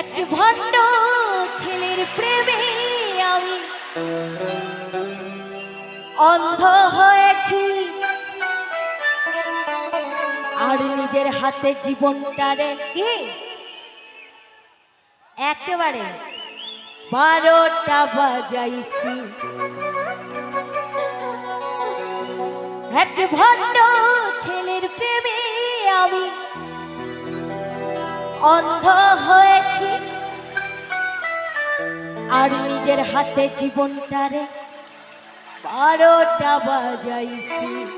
এক ভণ্ড ছেলের প্রেমে আমি অন্ধ হয়েছি। আর নিজের হাতে জীবনটারে কি? একেবারে বারোটা বাজাইছি। এক ভণ্ড ছেলের প্রেমে আমি অন্ধ হয়েছি। আর নিজের হাতে জীবনটারে বারোটা বাজাইছি।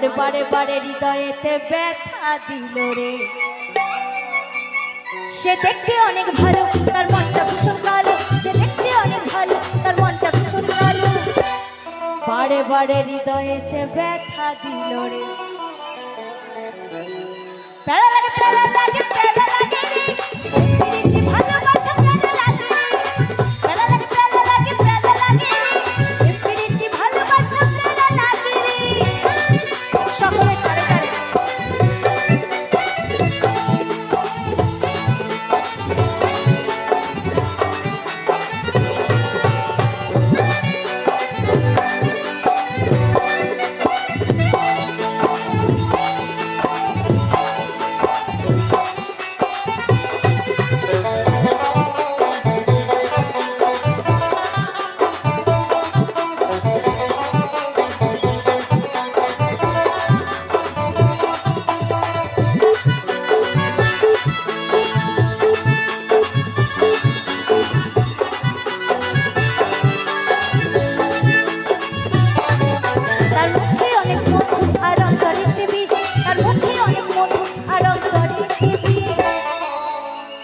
আর বারে বারে হৃদয়েতে ব্যথা দিল রে। সে দেখতে অনেক ভালো, তার মনটা ভীষণ কালো। সে দেখতে অনেক ভালো, তার মনটা ভীষণ কালো। বারে বারে হৃদয়েতে ব্যথা দিল রে। প্যারা লাগে প্যারা লাগে, প্যারা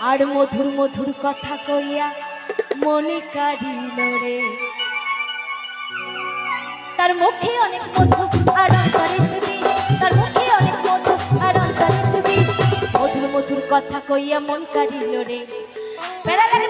আর মধুর মধুর কথা কইয়া মনে কারিল রে। তার মুখে অনেক মধু আর অন্তরে তুমি, তার মুখে অনেক মধু আর অন্তরে তুমি। মধুর মধুর কথা কইয়া মন কারিল রে। প্যারা লাগে